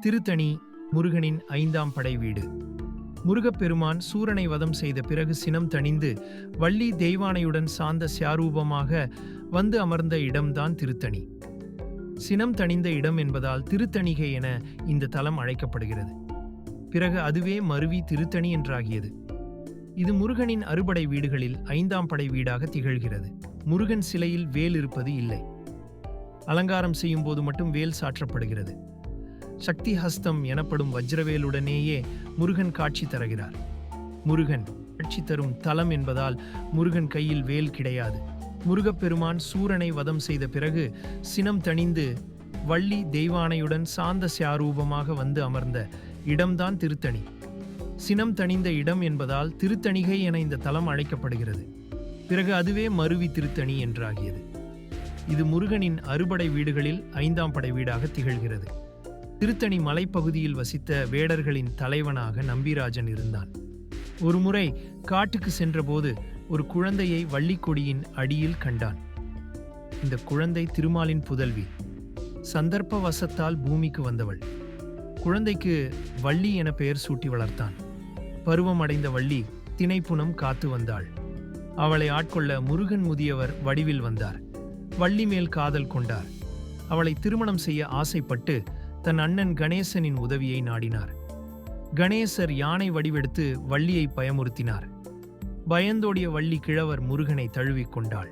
திருத்தணி முருகனின் ஐந்தாம் படை வீடு. முருகப்பெருமான் சூரனை வதம் செய்த பிறகு சினம் தணிந்து வள்ளி தெய்வானையுடன் சார்ந்த சியாரூபமாக வந்து அமர்ந்த இடம்தான் திருத்தணி. சினம் தணிந்த இடம் என்பதால் திருத்தணிகை என இந்த தலம் அழைக்கப்படுகிறது. பிறகு அதுவே மருவி திருத்தணி என்றாகியது. இது முருகனின் அறுபடை வீடுகளில் ஐந்தாம் படை வீடாக திகழ்கிறது. முருகன் சிலையில் வேல் இருப்பது இல்லை. அலங்காரம் செய்யும் போது மட்டும் வேல் சாற்றப்படுகிறது. சக்தி ஹஸ்தம் எனப்படும் வஜ்ரவேலுடனேயே முருகன் காட்சி தருகிறார். முருகன் காட்சி தரும் தலம் என்பதால் முருகன் கையில் வேல் கிடையாது. முருகப்பெருமான் சூரனை வதம் செய்த பிறகு சினம் தணிந்து வள்ளி தெய்வானையுடன் சாந்த சியாரூபமாக வந்து அமர்ந்த இடம்தான் திருத்தணி. சினம் தணிந்த இடம் என்பதால் திருத்தணிகை என இந்த தலம் அழைக்கப்படுகிறது. பிறகு அதுவே மருவி திருத்தணி என்றாகியது. இது முருகனின் அறுபடை வீடுகளில் ஐந்தாம் படை வீடாக திகழ்கிறது. திருத்தணி மலைப்பகுதியில் வசித்த வேடர்களின் தலைவனாக நம்பிராஜன் இருந்தான். ஒருமுறை காட்டுக்கு சென்றபோது ஒரு குழந்தையை வள்ளிக்கொடியின் அடியில் கண்டான். இந்த குழந்தை திருமாலின் புதல்வி. சந்தர்ப்ப வசத்தால் பூமிக்கு வந்தவள். குழந்தைக்கு வள்ளி என பெயர் சூட்டி வளர்த்தான். பருவம் அடைந்த வள்ளி திணைப்புணம் காத்து வந்தாள். அவளை ஆட்கொள்ள முருகன் முதியவர் வடிவில் வந்தார். வள்ளி மேல் காதல் கொண்டார். அவளை திருமணம் செய்ய ஆசைப்பட்டு தன் அண்ணன் கணேசனின் உதவியை நாடினார். கணேசர் யானை வடிவெடுத்து வள்ளியை பயமுறுத்தினார். பயந்தோடிய வள்ளி கிழவர் முருகனை தழுவிக்கொண்டாள்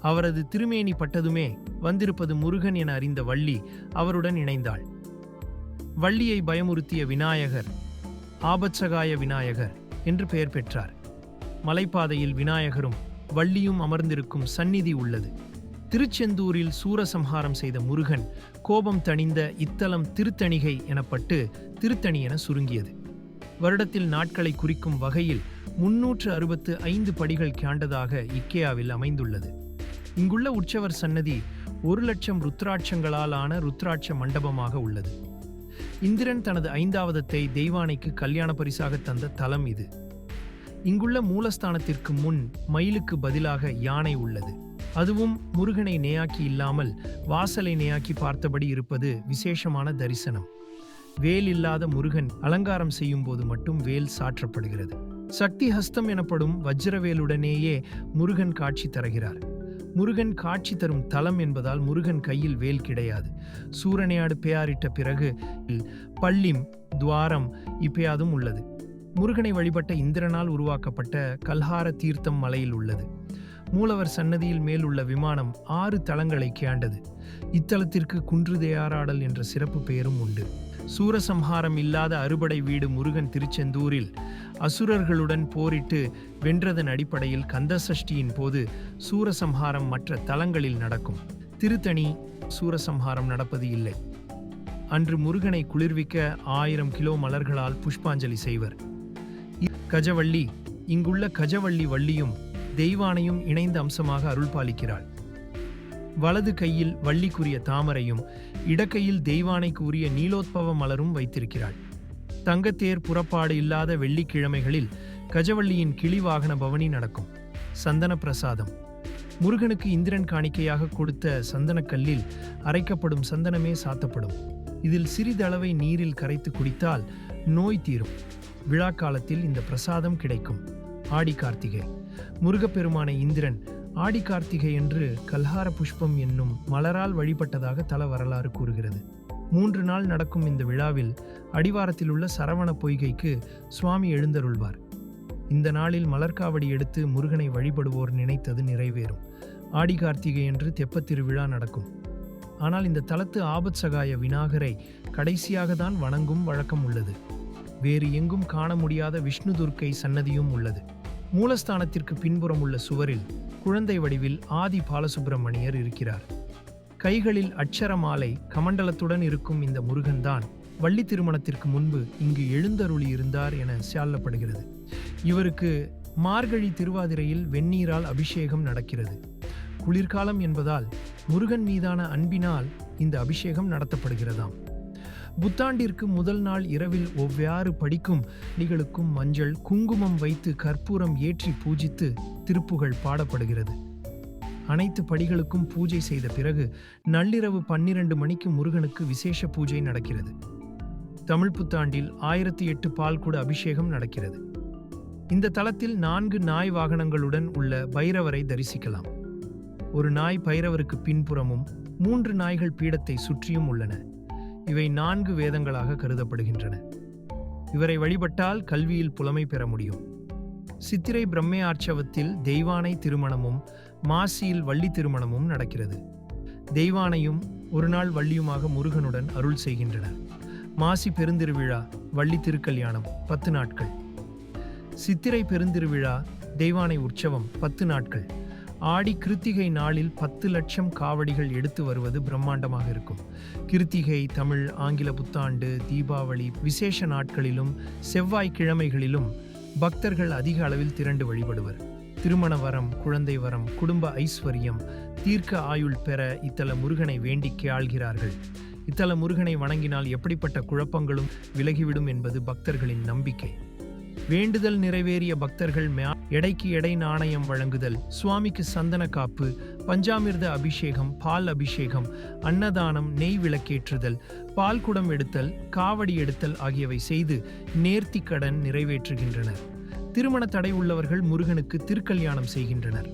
அவரது திருமேனி பட்டதுமே வந்திருப்பது முருகன் என அறிந்த வள்ளி அவருடன் இணைந்தாள். வள்ளியை பயமுறுத்திய விநாயகர் ஆபச்சகாய விநாயகர் என்று பெயர் பெற்றார். மலைப்பாதையில் விநாயகரும் வள்ளியும் அமர்ந்திருக்கும் சந்நிதி உள்ளது. திருச்செந்தூரில் சூரசம்ஹாரம் செய்த முருகன் கோபம் தணிந்த இத்தலம் திருத்தணிகை எனப்பட்டு திருத்தணி என சுருங்கியது. வருடத்தில் நாட்களை குறிக்கும் வகையில் முன்னூற்று அறுபத்து ஐந்து படிகள் காண்டதாக இக்கேயாவில் அமைந்துள்ளது. இங்குள்ள உற்சவர் சன்னதி ஒரு லட்சம் ருத்ராட்சங்களால் ஆன ருத்ராட்ச மண்டபமாக உள்ளது. இந்திரன் தனது ஐந்தாவதத்தை தெய்வானைக்கு கல்யாண பரிசாக தந்த தலம் இது. இங்குள்ள மூலஸ்தானத்திற்கு முன் மயிலுக்கு பதிலாக யானை உள்ளது. அதுவும் முருகனை நேயாக்கி இல்லாமல் வாசலை நேயாக்கி பார்த்தபடி இருப்பது விசேஷமான தரிசனம். வேல் இல்லாத முருகன் அலங்காரம் செய்யும் போது மட்டும் வேல் சாற்றப்படுகிறது. சக்தி ஹஸ்தம் எனப்படும் வஜ்ரவேலுடனேயே முருகன் காட்சி தருகிறார். முருகன் காட்சி தரும் தலம் என்பதால் முருகன் கையில் வேல் கிடையாது. சூரனையாடு பெயாரிட்ட பிறகு பள்ளிம் துவாரம் இப்பயாதும் உள்ளது. முருகனை வழிபட்ட இந்திரனால் உருவாக்கப்பட்ட கல்ஹார தீர்த்தம் மலையில் உள்ளது. மூலவர் சன்னதியில் மேலுள்ள விமானம் ஆறு தளங்களை கியாண்டது இத்தலத்திற்கு குன்றுதேயாராடல் என்ற சிறப்பு பெயரும் உண்டு. சூரசம்ஹாரம் இல்லாத அறுபடை வீடு முருகன் திருச்செந்தூரில் அசுரர்களுடன் போரிட்டு வென்றதன் அடிப்படையில் கந்தசஷ்டியின் போது சூரசம்ஹாரம் மற்ற தலங்களில் நடக்கும். திருத்தணி சூரசம்ஹாரம் நடப்பது இல்லை. அன்று முருகனை குளிர்விக்க ஆயிரம் கிலோ மலர்களால் புஷ்பாஞ்சலி செய்வர். இ- கஜவள்ளி இங்குள்ள கஜவள்ளி வள்ளியும் தெய்வானையும் இணைந்த அம்சமாக அருள் பாலிக்கிறாள் வலது கையில் வள்ளிக்குரிய தாமரையும் இடக்கையில் தெய்வானைக்கு உரிய நீலோத்பவ மலரும் வைத்திருக்கிறாள். தங்கத்தேர் புறப்பாடு இல்லாத வெள்ளிக்கிழமைகளில் கஜவள்ளியின் கிளி வாகன பவனி நடக்கும். சந்தன பிரசாதம். முருகனுக்கு இந்திரன் காணிக்கையாக கொடுத்த சந்தனக்கல்லில் அரைக்கப்படும் சந்தனமே சாத்தப்படும். இதில் சிறிதளவை நீரில் கரைத்து குடித்தால் நோய் தீரும். விழா காலத்தில் இந்த பிரசாதம் கிடைக்கும். ஆடி கார்த்திகை. முருகப்பெருமான இந்திரன் ஆடி கார்த்திகை என்று கல்ஹார புஷ்பம் என்னும் மலரால் வழிபட்டதாக தல வரலாறு கூறுகிறது. மூன்று நாள் நடக்கும் இந்த விழாவில் அடிவாரத்தில் உள்ள சரவண பொய்கைக்கு சுவாமி எழுந்தருள்வார். இந்த நாளில் மலர்காவடி எடுத்து முருகனை வழிபடுவோர் நினைத்தது நிறைவேறும். ஆடி கார்த்திகை என்று தெப்பத்திருவிழா நடக்கும். ஆனால் இந்த தலத்து ஆபத் சகாய விநாகரை கடைசியாக தான் வணங்கும் வழக்கம் உள்ளது. வேறு எங்கும் காண முடியாத விஷ்ணு துர்க்கை சன்னதியும் உள்ளது. மூலஸ்தானத்திற்கு பின்புறம் உள்ள சுவரில் குழந்தை வடிவில் ஆதி பாலசுப்பிரமணியர் இருக்கிறார். கைகளில் அட்சரமாலை கமண்டலத்துடன் இருக்கும் இந்த முருகன்தான் வள்ளி திருமணத்திற்கு முன்பு இங்கு எழுந்தருளி இருந்தார் என சொல்லப்படுகிறது. இவருக்கு மார்கழி திருவாதிரையில் வெந்நீரால் அபிஷேகம் நடக்கிறது. குளிர்காலம் என்பதால் முருகன் மீதான அன்பினால் இந்த அபிஷேகம் நடத்தப்படுகிறதாம். புத்தாண்டிற்கு முதல் நாள் இரவில் ஒவ்வாறு படிக்கும் நிகளுக்கும் மஞ்சள் குங்குமம் வைத்து கற்பூரம் ஏற்றி பூஜித்து திருப்புகள் பாடப்படுகிறது. அனைத்து படிகளுக்கும் பூஜை செய்த பிறகு நள்ளிரவு பன்னிரண்டு மணிக்கு முருகனுக்கு விசேஷ பூஜை நடக்கிறது. தமிழ் புத்தாண்டில் ஆயிரத்தி எட்டு பால்குட அபிஷேகம் நடக்கிறது. இந்த தளத்தில் நான்கு நாய் வாகனங்களுடன் உள்ள பைரவரை தரிசிக்கலாம். ஒரு நாய் பைரவருக்கு பின்புறமும் மூன்று நாய்கள் பீடத்தை சுற்றியும் உள்ளன. இவை நான்கு வேதங்களாக கருதப்படுகின்றன. இவரை வழிபட்டால் கல்வியில் புலமை பெற முடியும். சித்திரை பிரம்மே ஆர்ச்சவத்தில் தெய்வானை திருமணமும் மாசியில் வள்ளி திருமணமும் நடக்கிறது. தெய்வானையும் ஒரு நாள் வள்ளியுமாக முருகனுடன் அருள் செய்கின்றனர் மாசி பெருந்திருவிழா வள்ளி திருக்கல்யாணம் பத்து நாட்கள். சித்திரை பெருந்திருவிழா தெய்வானை உற்சவம் பத்து நாட்கள். ஆடி கிருத்திகை நாளில் பத்து லட்சம் காவடிகள் எடுத்து வருவது பிரம்மாண்டமாக இருக்கும். கிருத்திகை தமிழ் ஆங்கில புத்தாண்டு தீபாவளி விசேஷ நாட்களிலும் செவ்வாய் கிழமைகளிலும் பக்தர்கள் அதிக அளவில் திரண்டு வழிபடுவர். திருமண வரம் குழந்தை வரம் குடும்ப ஐஸ்வர்யம் தீர்க்க ஆயுள் பெற இத்தல முருகனை வேண்டி கேள்கிறார்கள். இத்தல முருகனை வணங்கினால் எப்படிப்பட்ட குழப்பங்களும் விலகிவிடும் என்பது பக்தர்களின் நம்பிக்கை. வேண்டுதல் நிறைவேறிய பக்தர்கள் எடைக்கு எடை நாணயம் வழங்குதல் சுவாமிக்கு சந்தன காப்பு பஞ்சாமிர்த அபிஷேகம் பால் அபிஷேகம் அன்னதானம் நெய் விளக்கேற்றுதல் பால் குடம் எடுத்தல் காவடி எடுத்தல் ஆகியவை செய்து நேர்த்தி கடன் நிறைவேற்றுகின்றனர். திருமண தடை உள்ளவர்கள் முருகனுக்கு திருக்கல்யாணம் செய்கின்றனர்.